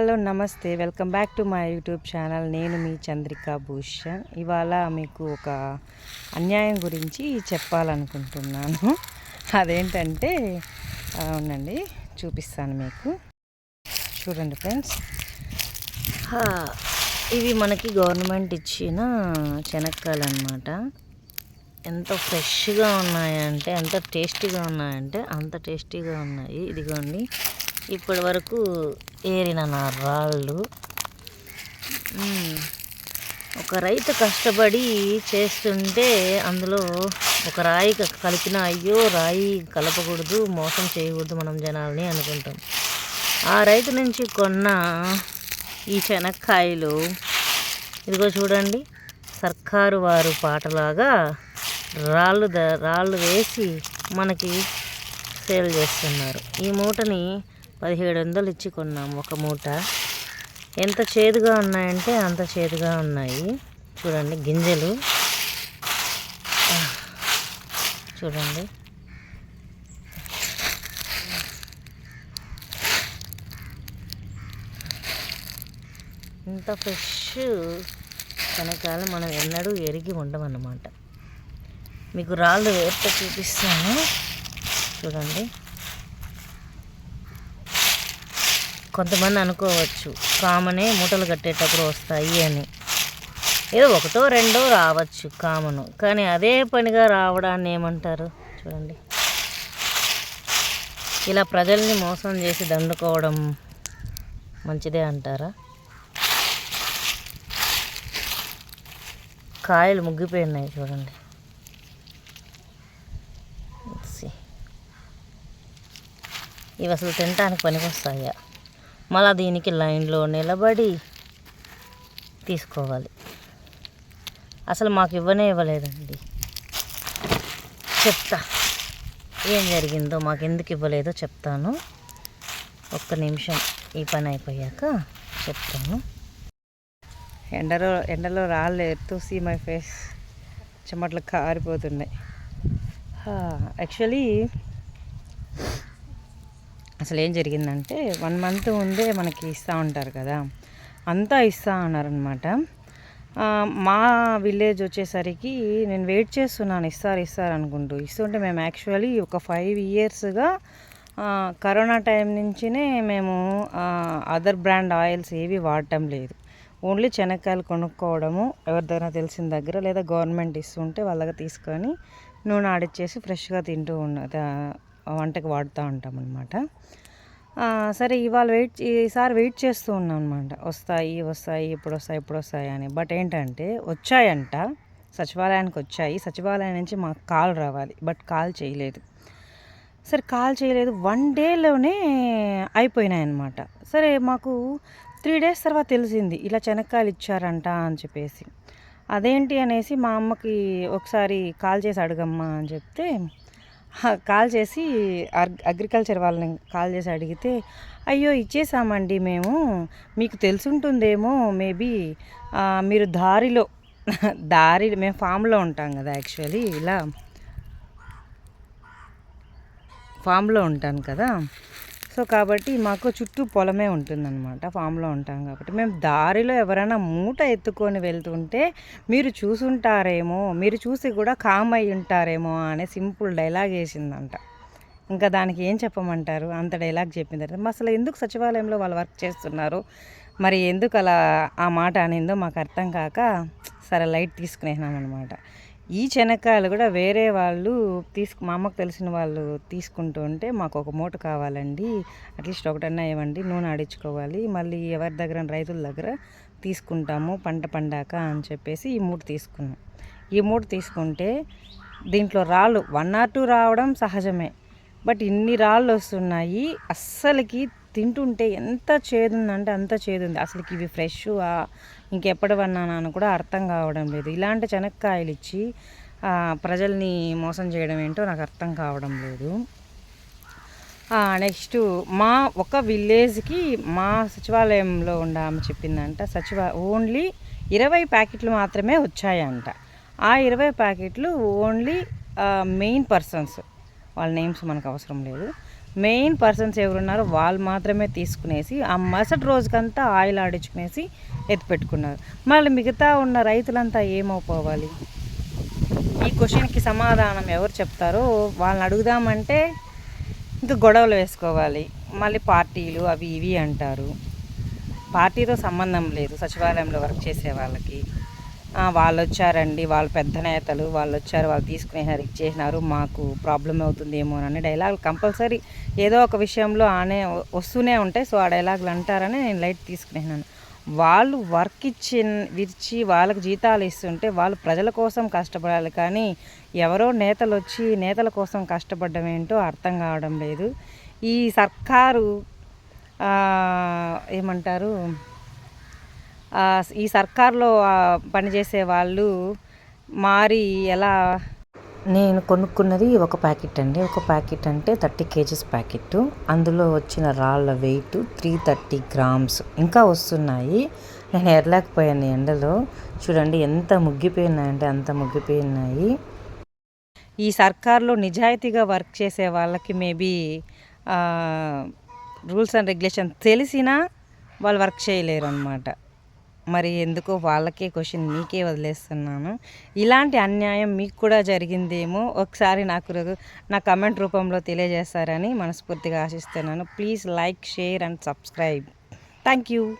Hello నమస్తే. Welcome back to my YouTube channel. నేను మీ చంద్రిక భూషణ్. ఇవాళ మీకు ఒక అన్యాయం గురించి చెప్పాలనుకుంటున్నాను. అదేంటంటే అవునండి చూపిస్తాను మీకు. చూడండి ఫ్రెండ్స్. ఇవి మనకి గవర్నమెంట్ ఇచ్చిన శనక్కాయలు అనమాట ఎంత ఫ్రెష్గా ఉన్నాయంటే ఎంత టేస్టీగా ఉన్నాయంటే అంత టేస్టీగా ఉన్నాయి. ఇదిగోండి. ఇప్పటి వరకు ఏరిన నా రాళ్ళు. ఒక రైతు కష్టపడి చేస్తుంటే అందులో ఒక రాయి కలిపిన అయ్యో రాయి కలపకూడదు మోసం చేయకూడదు మనం జనాలని అనుకుంటాం. ఆ రైతు నుంచి కొన్న ఈ శనక్కాయలు ఇదిగో చూడండి సర్కారు వారు పాటలాగా రాళ్ళు ద రాళ్ళు వేసి మనకి సేల్ చేస్తున్నారు. ఈ మూటని పదిహేడు వందలు ఇచ్చి కొన్నాము ఒక మూట. ఎంత చేదుగా ఉన్నాయంటే అంత చేదుగా ఉన్నాయి. చూడండి గింజలు. చూడండి. ఇంత ఫ్రెష్. శనకాలు మనం ఎన్నడూ ఎరిగి ఉండమన్నమాట. మీకు రాళ్ళు వేర్త చూపిస్తాను. చూడండి. కొంతమంది అనుకోవచ్చు కామనే మూటలు కట్టేటప్పుడు వస్తాయి అని. ఏదో ఒకటో రెండో రావచ్చు కామను. కానీ అదే పనిగా రావడాన్ని ఏమంటారు? చూడండి. ఇలా ప్రజల్ని మోసం చేసి దండుకోవడం మంచిదే అంటారా? కాయలు ముగ్గిపోయినాయి చూడండి. ఇవి అసలు తినటానికి పనికొస్తాయా? మళ్ళీ దీనికి లైన్లో నిలబడి తీసుకోవాలి. అసలు మాకు ఇవ్వనే ఇవ్వలేదండి. చెప్తా. ఏం జరిగిందో మాకు ఎందుకు ఇవ్వలేదో చెప్తాను. ఒక్క నిమిషం ఈ పని అయిపోయాక చెప్తాను. ఎండలో ఎండలో రాళ్ళు తూసి మై ఫేస్ చెమట్లు కారిపోతున్నాయి. యాక్చువల్లీ అసలు ఏం జరిగిందంటే వన్ మంత్ ముందే మనకి ఇస్తూ ఉంటారు కదా అంతా ఇస్తా ఉన్నారనమాట మా విలేజ్ వచ్చేసరికి నేను వెయిట్ చేస్తున్నాను ఇస్తారు ఇస్తారు అనుకుంటూ. ఇస్తుంటే మేము యాక్చువల్లీ ఒక ఫైవ్ ఇయర్స్గా కరోనా టైం నుంచినే మేము అదర్ బ్రాండ్ ఆయిల్స్ ఏవి వాడటం లేదు. ఓన్లీ శనక్కాయలు కొనుక్కోవడము ఎవరిదైనా తెలిసిన దగ్గర లేదా గవర్నమెంట్ ఇస్తుంటే వాళ్ళకి తీసుకొని నూనె ఆడిచ్చేసి ఫ్రెష్గా తింటూ ఉన్న వంటకి వాడుతూ ఉంటాం అనమాట సరే ఇవాళ వెయిట్ ఈసారి వెయిట్ చేస్తూ ఉన్నాం అనమాట వస్తాయి వస్తాయి ఇప్పుడు వస్తాయి ఇప్పుడు వస్తాయి అని. బట్ ఏంటంటే వచ్చాయంట. సచివాలయానికి వచ్చాయి. సచివాలయం నుంచి మాకు కాల్ రావాలి. బట్ కాల్ చేయలేదు. సరే కాల్ చేయలేదు. వన్ డేలోనే అయిపోయినాయి అనమాట సరే మాకు త్రీ డేస్ తర్వాత తెలిసింది. ఇలా శనక్కాయలు ఇచ్చారంట అని చెప్పేసి. అదేంటి అనేసి మా అమ్మకి ఒకసారి కాల్ చేసి అడగమ్మా అని చెప్తే కాల్ చేసి అగ్రికల్చర్ వాళ్ళని కాల్ చేసి అడిగితే అయ్యో ఇచ్చేసామండి మేము. మీకు తెలుసుంటుందేమో మేబీ మీరు దారిలో దారి మేము ఫామ్లో ఉంటాం కదా యాక్చువల్లీ ఇలా ఫామ్లో ఉంటాను కదా. సో కాబట్టి మాకు చుట్టూ పొలమే ఉంటుందన్నమాట ఫామ్లో ఉంటాం కాబట్టి. మేము దారిలో ఎవరైనా మూట ఎత్తుకొని వెళ్తుంటే మీరు చూసుంటారేమో మీరు చూసి కూడా కామ్ అయి ఉంటారేమో అనే సింపుల్ డైలాగ్ వేసిందంట. ఇంకా దానికి ఏం చెప్పమంటారు? అంత డైలాగ్ చెప్పిన తర్వాత అసలు ఎందుకు సచివాలయంలో వాళ్ళు వర్క్ చేస్తున్నారు? మరి ఎందుకు అలా ఆ మాట అనిందో మాకు అర్థం కాక సరే లైట్ తీసుకునేసినాం అనమాట ఈ శనక్కాయలు కూడా వేరే వాళ్ళు తీసుకు మా అమ్మకు తెలిసిన వాళ్ళు తీసుకుంటూ ఉంటే మాకు ఒక మూట కావాలండి. అట్లీస్ట్ ఒకటన్నా ఇవ్వండి నూనె ఆడించుకోవాలి. మళ్ళీ ఎవరి దగ్గర రైతుల దగ్గర తీసుకుంటాము పంట పండాక అని చెప్పేసి ఈ మూట తీసుకున్నాం. ఈ మూట తీసుకుంటే దీంట్లో రాళ్ళు వన్ ఆర్ టూ రావడం సహజమే. బట్ ఇన్ని రాళ్ళు వస్తున్నాయి అస్సలకి తింటుంటే ఎంత చేదుందంటే అంత చేదుంది. అసలు ఇవి ఫ్రెష్ ఇంకెప్పటి అని కూడా అర్థం కావడం లేదు. ఇలాంటి శనక్కాయలు ఇచ్చి ప్రజల్ని మోసం చేయడం ఏంటో నాకు అర్థం కావడం లేదు. నెక్స్ట్ మా ఒక విలేజ్కి మా సచివాలయంలో ఉండ ఆమె చెప్పిందంట సచివ ఓన్లీ ఇరవై ప్యాకెట్లు మాత్రమే వచ్చాయంట. ఆ ఇరవై ప్యాకెట్లు ఓన్లీ మెయిన్ పర్సన్స్. వాళ్ళ నేమ్స్ మనకు అవసరం లేదు. మెయిన్ పర్సన్స్ ఎవరున్నారో వాళ్ళు మాత్రమే తీసుకునేసి ఆ మరుసటి రోజుకంతా ఆయిల్ ఆడించుకునేసి ఎత్తిపెట్టుకున్నారు మళ్ళీ మిగతా ఉన్న రైతులంతా ఏమైపోవాలి ఈ క్వశ్చన్కి సమాధానం ఎవరు చెప్తారో వాళ్ళని అడుగుదామంటే ఇంకా గొడవలు వేసుకోవాలి. మళ్ళీ పార్టీలు అవి ఇవి అంటారు. పార్టీతో సంబంధం లేదు. సచివాలయంలో వర్క్ చేసే వాళ్ళకి. వాళ్ళు వచ్చారండి వాళ్ళు పెద్ద నేతలు వాళ్ళు వచ్చారు వాళ్ళు తీసుకునేసారు ఇచ్చేసినారు మాకు ప్రాబ్లం అవుతుందేమో అని డైలాగులు కంపల్సరీ ఏదో ఒక విషయంలో ఆనే వస్తూనే ఉంటాయి. సో ఆ డైలాగులు అంటారని నేను లైట్ తీసుకునేసినాను. వాళ్ళు వర్క్ ఇచ్చి విరిచి వాళ్ళకి జీతాలు ఇస్తుంటే వాళ్ళు ప్రజల కోసం కష్టపడాలి కానీ ఎవరో నేతలు వచ్చి నేతల కోసం కష్టపడడం ఏంటో అర్థం కావడం లేదు. ఈ సర్కారు ఏమంటారు? ఈ సర్కార్లో పనిచేసే వాళ్ళు మారి ఎలా? నేను కొనుక్కున్నది ఒక ప్యాకెట్ అండి. ఒక ప్యాకెట్ అంటే థర్టీ కేజీస్ ప్యాకెట్ అందులో వచ్చిన రాళ్ళ వెయిట్ త్రీ థర్టీ గ్రామ్స్. ఇంకా వస్తున్నాయి. నేను ఎరలేకపోయాను ఎండలో. చూడండి ఎంత ముగ్గిపోయినాయంటే అంత ముగ్గిపోయినాయి. ఈ సర్కార్లో నిజాయితీగా వర్క్ చేసే వాళ్ళకి మేబీ రూల్స్ అండ్ రెగ్యులేషన్ తెలిసినా వాళ్ళు వర్క్ చేయలేరు అనమాట మరి ఎందుకో వాళ్ళకే క్వశ్చన్ మీకే వదిలేస్తున్నాను. ఇలాంటి అన్యాయం మీకు కూడా జరిగిందేమో ఒకసారి నాకు నా కమెంట్ రూపంలో తెలియజేస్తారని మనస్ఫూర్తిగా ఆశిస్తున్నాను. Please like share and subscribe. Thank you.